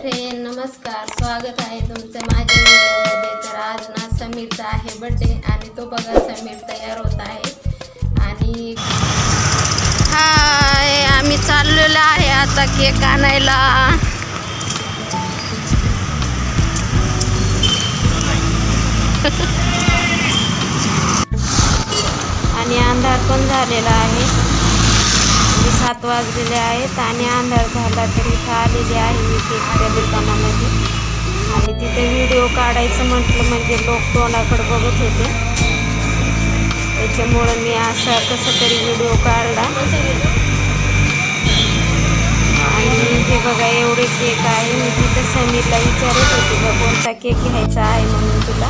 Friend नमस्कार. स्वागत आहे तुमचं माझ्या व्हिडिओमध्ये. तर आज ना समीरचा आहे बड्डे आणि तो बघा समीर तयार होत आहे. आणि हाय आम्ही चाललेलो आहे आता केक आणायला. आणि अंधार पण झालेला आहे. सात वाजलेले आहेत आणि अंधार झाला तरी इथं आलेली आहे मी केकच्या दुकानामध्ये. आणि तिथे व्हिडिओ काढायचं म्हटलं म्हणजे लोक तोंडाकडे बघत होते. त्याच्यामुळं मी असा कसं तरी व्हिडिओ काढला. आणि हे बघा एवढे केक आहे. मी तिथं समीरला विचारत होते का कोणता केक घ्यायचा आहे म्हणून तुला?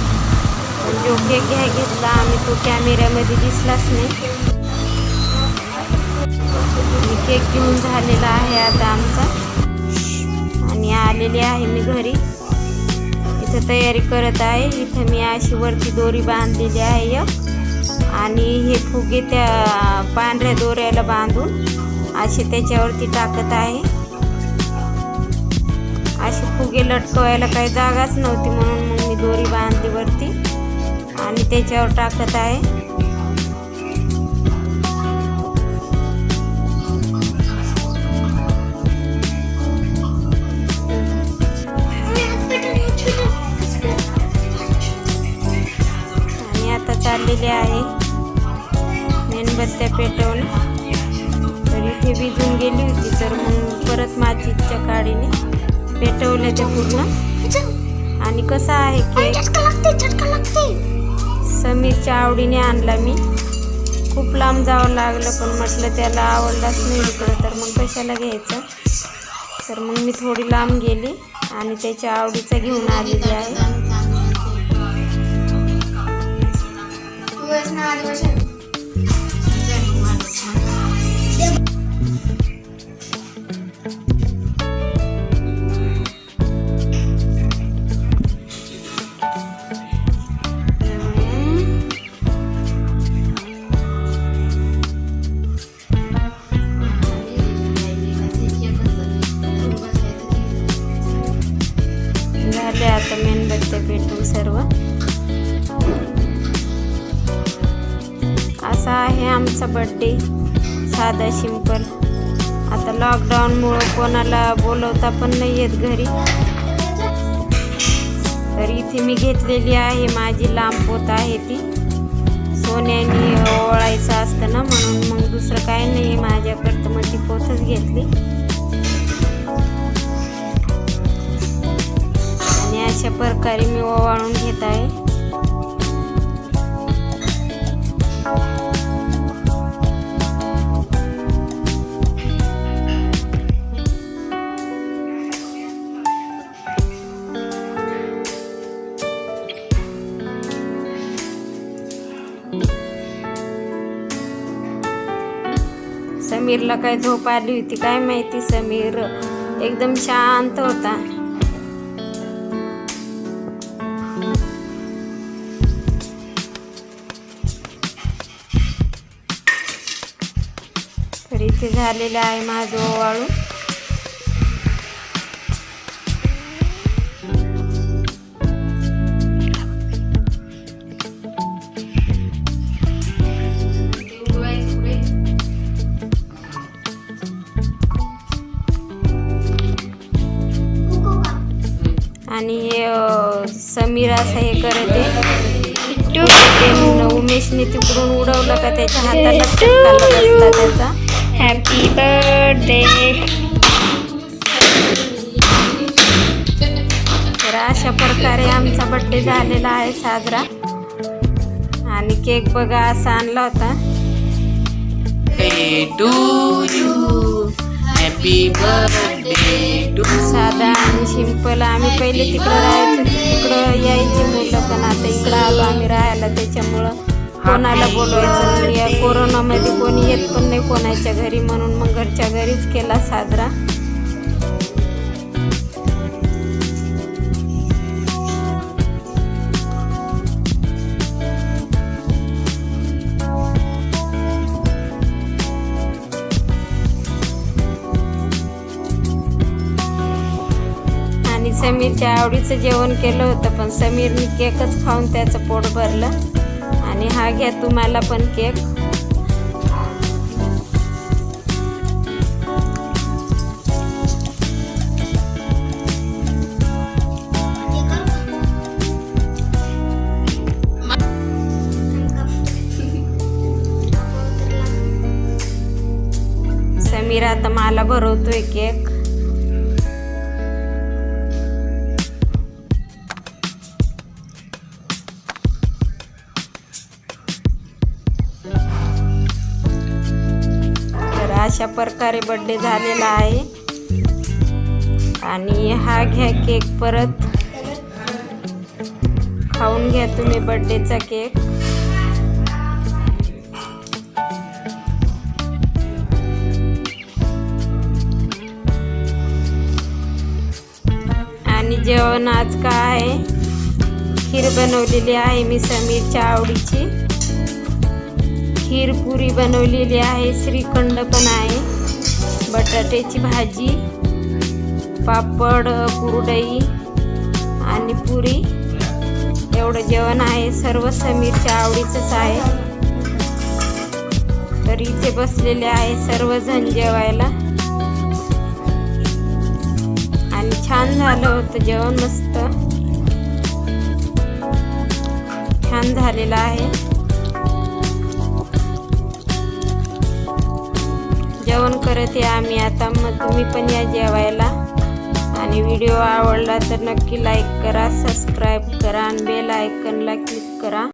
पण जो केक घ्याय घेतला आम्ही तो कॅमेऱ्यामध्ये दिसलाच नाही. मी केक घेऊन झालेला आहे आता आमचा. आणि आलेली आहे मी घरी. इथं तयारी करत आहे. इथं मी अशी वरती दोरी बांधलेली आहे एक. आणि हे फुगे त्या पांढऱ्या दोऱ्याला बांधून असे त्याच्यावरती टाकत आहे. असे फुगे लटकवायला काही जागाच नव्हती म्हणून मग मी दोरी बांधली वरती. आणि त्याच्यावर टाकत आहे. चाललेले आहे. मेणबत्त्या पेटवून तर इथे भिजून गेली होती तर मग परत मातीच्या काडीने पेटवल्या ते पूर्ण. आणि कसा आहे केक? समीरच्या आवडीने आणला मी. खूप लांब जावं लागलं पण म्हटलं त्याला आवडलाच नाही इकडं तर मग कशाला घ्यायचं? तर मग मी थोडी लांब गेली आणि त्याच्या आवडीचा घेऊन आलेली आहे. झाले आता मेणबत्त्या पेटून सर्व. आमचा बड्डे साधा सिंपल आता लॉकडाऊनमुळं कोणाला बोलवता पण नाही येत घरी. तर इथे मी घेतलेली आहे माझी लांब पोत आहे ती. सोन्याने ओळायचं असतं ना म्हणून मग दुसरं काय नाही माझ्याकडं मग ती पोतच घेतली. आणि अशा प्रकारे मी ओवाळून घेत आहे. समीरला काय झोप आली होती काय माहिती समीर? एकदम शांत होता. तर इथे झालेलं आहे माझं ओवाळून. अं, समीर असं हे करत आहे. ते उमेशने तिकडून उडवलं का त्याच्या हाताला चटका बसला त्याचा. हॅपी बर्थडे तर अशा प्रकारे आमचा बड्डे झालेला आहे साजरा. आणि केक बघा असा आणला होता. साधा आणि सिंपल आम्ही पहिले तिकडं राहायचो. इकडं यायची मुलं पण आता इकडं आलो आम्ही राहायला त्याच्यामुळं कोणाला बोलवायचं नाही. या कोरोनामध्ये कोणी येत पण नाही कोणाच्या घरी म्हणून मग घरच्या घरीच केला साजरा. समीरच्या आवडीचं जेवण केलं होतं पण समीरने केकच खाऊन त्याचं पोट भरलं. आणि हा घ्या तुम्हाला पण केक. समीर आता मला भरवतोय केक. अशा प्रकारे बड्डे झालेला आहे. आणि हा घ्या केक परत. खाऊन घ्या तुम्ही बड्डेचा केक आणि जेवण आज काय आहे? खीर बनवलेली आहे मी समीरच्या आवडीची. खीर पुरी बनवलेली आहे श्रीखंड पण आहे. बटाट्याची भाजी पापड कुरडई आणि पुरी. एवढं जेवण आहे सर्व समीरच्या आवडीचंच आहे. तर इथे बसलेले आहे सर्वजण जेवायला. आणि छान झालं होतं जेवण मस्त. छान झालेलं आहे. करत आहे आम्ही आता मग तुम्ही पण या जेवायला. आणि व्हिडिओ आवडला तर नक्की लाईक करा सबस्क्राईब करा आणि बेल आयकनला क्लिक करा.